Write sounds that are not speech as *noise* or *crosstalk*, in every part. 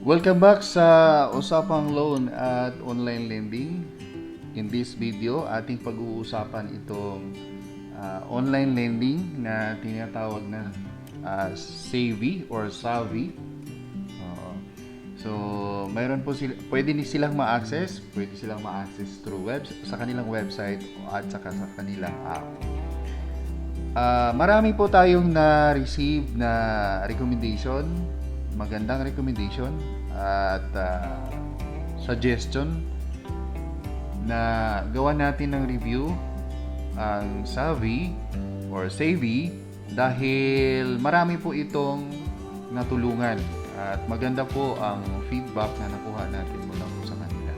Welcome back sa Usapang Loan at Online Lending. In this video, ating pag-uusapan itong ah, online lending na tinatawag na ah, Savvy or Savvy. Oo. so, mayroon po sila, pwede ni silang ma-access, pwede silang ma-access through web, sa kanilang website at saka sa kanilang app. Ah, marami po tayong na-receive na recommendation, magandang recommendation at ah, suggestion na gawa natin ng review ang Savvy or Savvy dahil marami po itong natulungan at maganda po ang feedback na nakuha natin mula po sa kanila.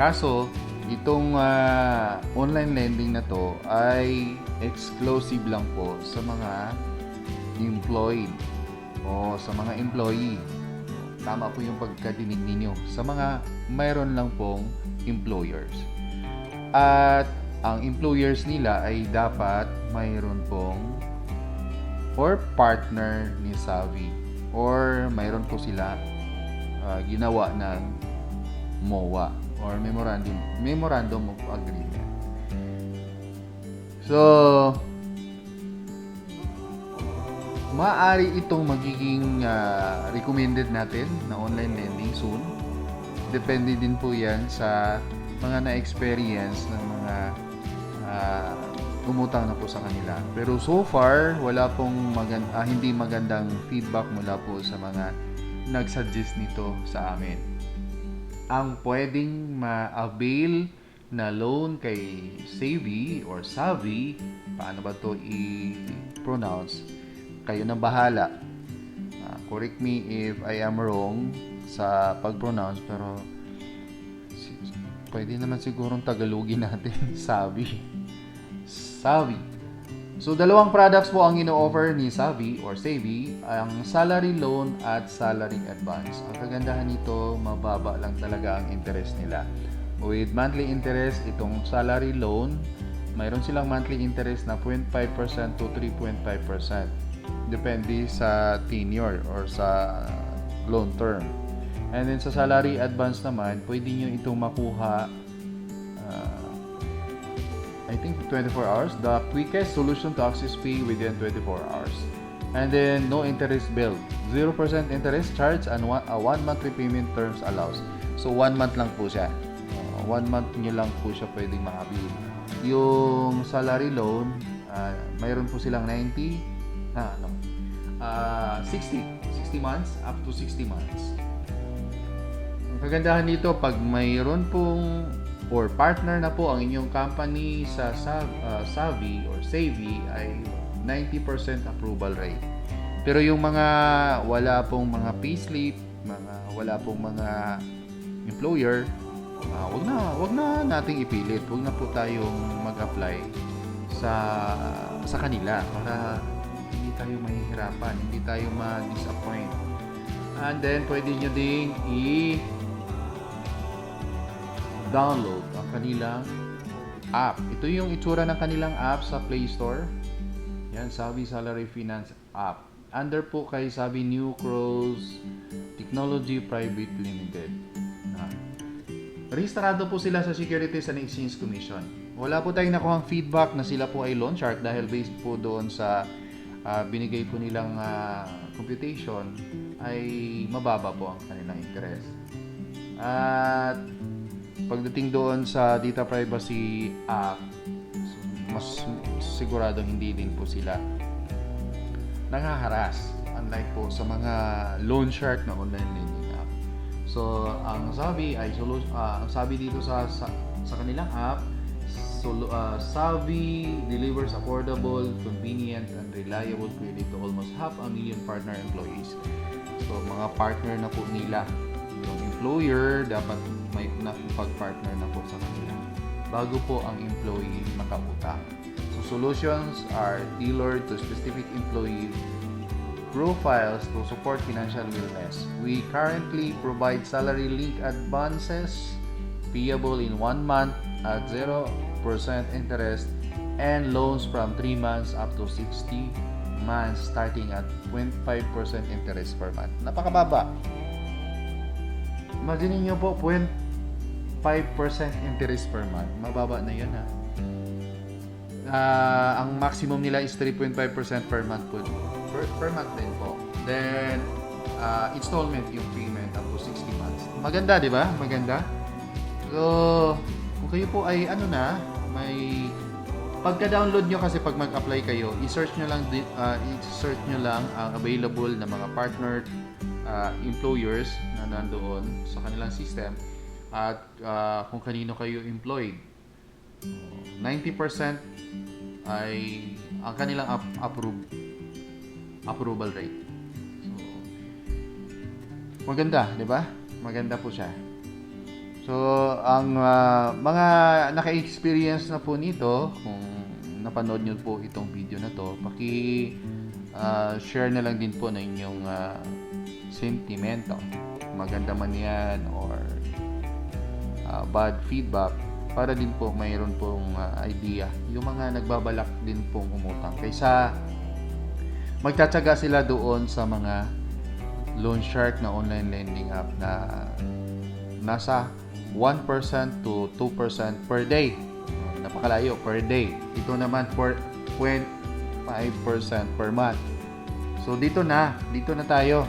Kaso, itong ah, online lending na to ay exclusive lang po sa mga employed o sa mga employee. Tama po yung pagkadinig ninyo. Sa mga mayroon lang pong employers. At ang employers nila ay dapat mayroon pong or partner ni Savvy or mayroon po sila ah, ginawa ng MOA or memorandum memorandum of agreement. So maaari itong magiging ah, recommended natin na online lending soon. Depende din po yan sa mga na-experience ng mga ah, umutang na po sa kanila. Pero so far, wala pong magan- ah, hindi magandang feedback mula po sa mga nagsuggest nito sa amin. Ang pwedeng ma-avail na loan kay Savvy or Savvy, paano ba to i-pronounce? Kayo na bahala. Ah, correct me if I am wrong sa pag-pronounce pero pwede naman sigurong Tagalogin natin. *laughs* Savvy. Savvy. So, dalawang products po ang ino-offer ni Savvy or Savvy, ang salary loan at salary advance. Ang kagandahan nito, mababa lang talaga ang interest nila. With monthly interest, itong salary loan, mayroon silang monthly interest na 0.5% to 3.5%. Depende sa tenure or sa loan term. And then sa salary advance naman, pwede nyo itong makuha ah, I think 24 hours. The quickest solution to access fee within 24 hours. And then no interest bill. 0% interest charge and one, a one month repayment terms allows. So one month lang po siya. Uh, one month nyo lang po siya pwedeng makabil. Yung salary loan, uh, mayroon po silang 90, ah, no, uh, 60, 60 months up to 60 months. Ang kagandahan dito, pag mayroon pong or partner na po ang inyong company sa Sav, uh, or Savvy ay 90% approval rate. Pero yung mga wala pong mga payslip, mga wala pong mga employer, uh, wag na, wag na nating ipilit. Wag na po tayong mag-apply sa sa kanila para tayo mahihirapan, hindi tayo ma-disappoint. And then pwede nyo ding i download ang kanilang app. Ito yung itsura ng kanilang app sa Play Store. Yan, Sabi Salary Finance app. Under po kay Sabi New Cross Technology Private Limited. Ah. Rehistrado po sila sa Securities and Exchange Commission. Wala po tayong nakuhang feedback na sila po ay loan shark dahil based po doon sa ah, binigay po nilang ah, computation ay mababa po ang kanilang interest. At pagdating doon sa data privacy act, mas sigurado hindi din po sila nangaharas unlike po sa mga loan shark na online lending app. So, ang sabi ay solu- ah, ang sabi dito sa sa, sa kanilang app, solu- ah, Savvy delivers affordable, convenient, and reliable credit to almost half a million partner employees. So, mga partner na po nila. Yung employer, dapat may nakipag-partner na po sa kanila bago po ang employee makautang. So, solutions are tailored to specific employee profiles to support financial wellness. We currently provide salary link advances payable in one month at 0% interest and loans from 3 months up to 60 months starting at 0.5% interest per month. Napakababa. imagine niyo po, 0.5% interest per month. Mababa na yun ha. Ah, ang maximum nila is 3.5% per month po. Per, per month din po. Then, ah, installment yung payment up to 60 months. Maganda, di ba? Maganda. So, kung kayo po ay ano na, may pagka-download nyo kasi pag mag-apply kayo, i-search nyo lang ah, i-search nyo lang ang available na mga partner ah, employers na nandoon sa kanilang system at ah, kung kanino kayo employed. 90% ay ang kanilang ap- approve approval rate. So, maganda, 'di ba? Maganda po siya. So, ang ah, mga naka-experience na po nito, kung napanood nyo po itong video na to, paki ah, share na lang din po ng inyong ah, sentimento. Maganda man yan or ah, bad feedback para din po mayroon pong ah, idea yung mga nagbabalak din pong umutang kaysa magtatsaga sila doon sa mga loan shark na online lending app na nasa 1% to 2% per day. Napakalayo per day. Ito naman for 0.5% per month. So dito na, dito na tayo.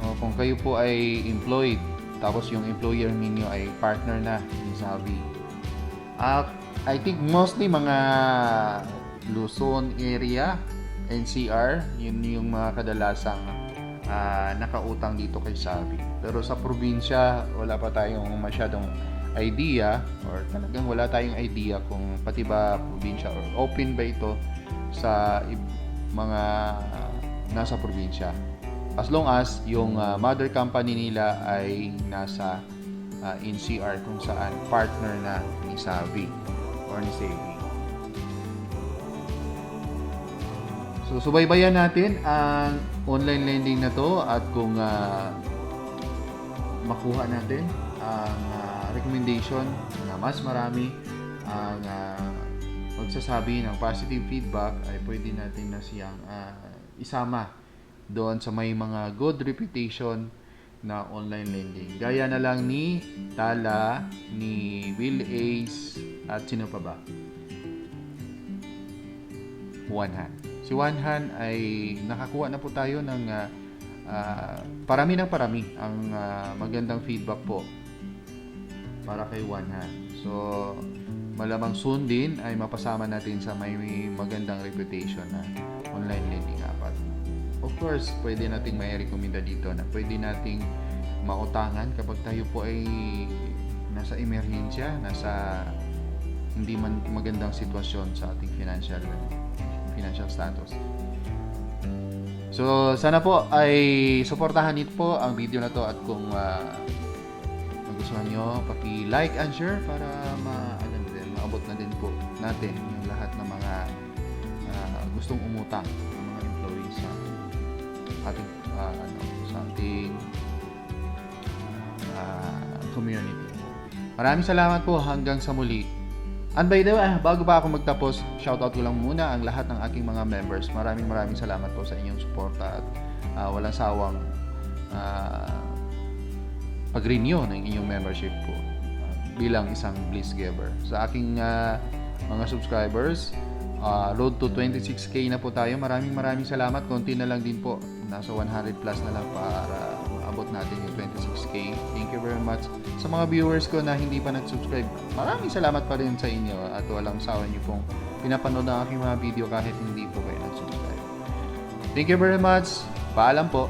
O, kung kayo po ay employed, tapos yung employer ninyo ay partner na ni Sabi. Ah, I think mostly mga Luzon area, NCR, yun yung mga kadalasang ah, nakautang dito kay Sabi. Pero sa probinsya, wala pa tayong masyadong idea or talagang wala tayong idea kung pati ba probinsya or open ba ito sa mga nasa probinsya. As long as yung ah, mother company nila ay nasa ah, NCR kung saan partner na ni Savi or ni Sevi. So, subaybayan natin ang online lending na to at kung ah, makuha natin ang ah, recommendation na mas marami ang ah, magsasabi ng positive feedback ay pwede natin na siyang ah, isama doon sa may mga good reputation na online lending. Gaya na lang ni Tala, ni Will Ace, at sino pa ba? Juan Han. Si Juan Han ay nakakuha na po tayo ng ah, ah, parami ng parami ang ah, magandang feedback po para kay Juan Han. So, malamang soon din ay mapasama natin sa may magandang reputation na online lending app. Of course, pwede nating may rekomenda dito na pwede nating mautangan kapag tayo po ay nasa emerhensya, nasa hindi man magandang sitwasyon sa ating financial financial status. So, sana po ay suportahan nito po ang video na to at kung ah, nagustuhan nyo, paki-like and share para ma ano din, maabot na din po natin yung lahat ng mga ah, gustong umutang ng mga employees sa ating ah, ano, sa ating ah, community. Maraming salamat po hanggang sa muli. And by the way, bago pa ako magtapos, shoutout ko lang muna ang lahat ng aking mga members. Maraming maraming salamat po sa inyong suporta at ah, walang sawang ah, pag-renew ng inyong membership po ah, bilang isang Bliss Giver. Sa aking ah, mga subscribers, ah, road to 26k na po tayo. Maraming maraming salamat. Konti na lang din po. Nasa 100 plus na lang para natin yung 26k. Thank you very much. Sa mga viewers ko na hindi pa nag-subscribe, maraming salamat pa rin sa inyo at walang sawa niyo pong pinapanood ang aking mga video kahit hindi po kayo nag-subscribe. Thank you very much. Paalam po.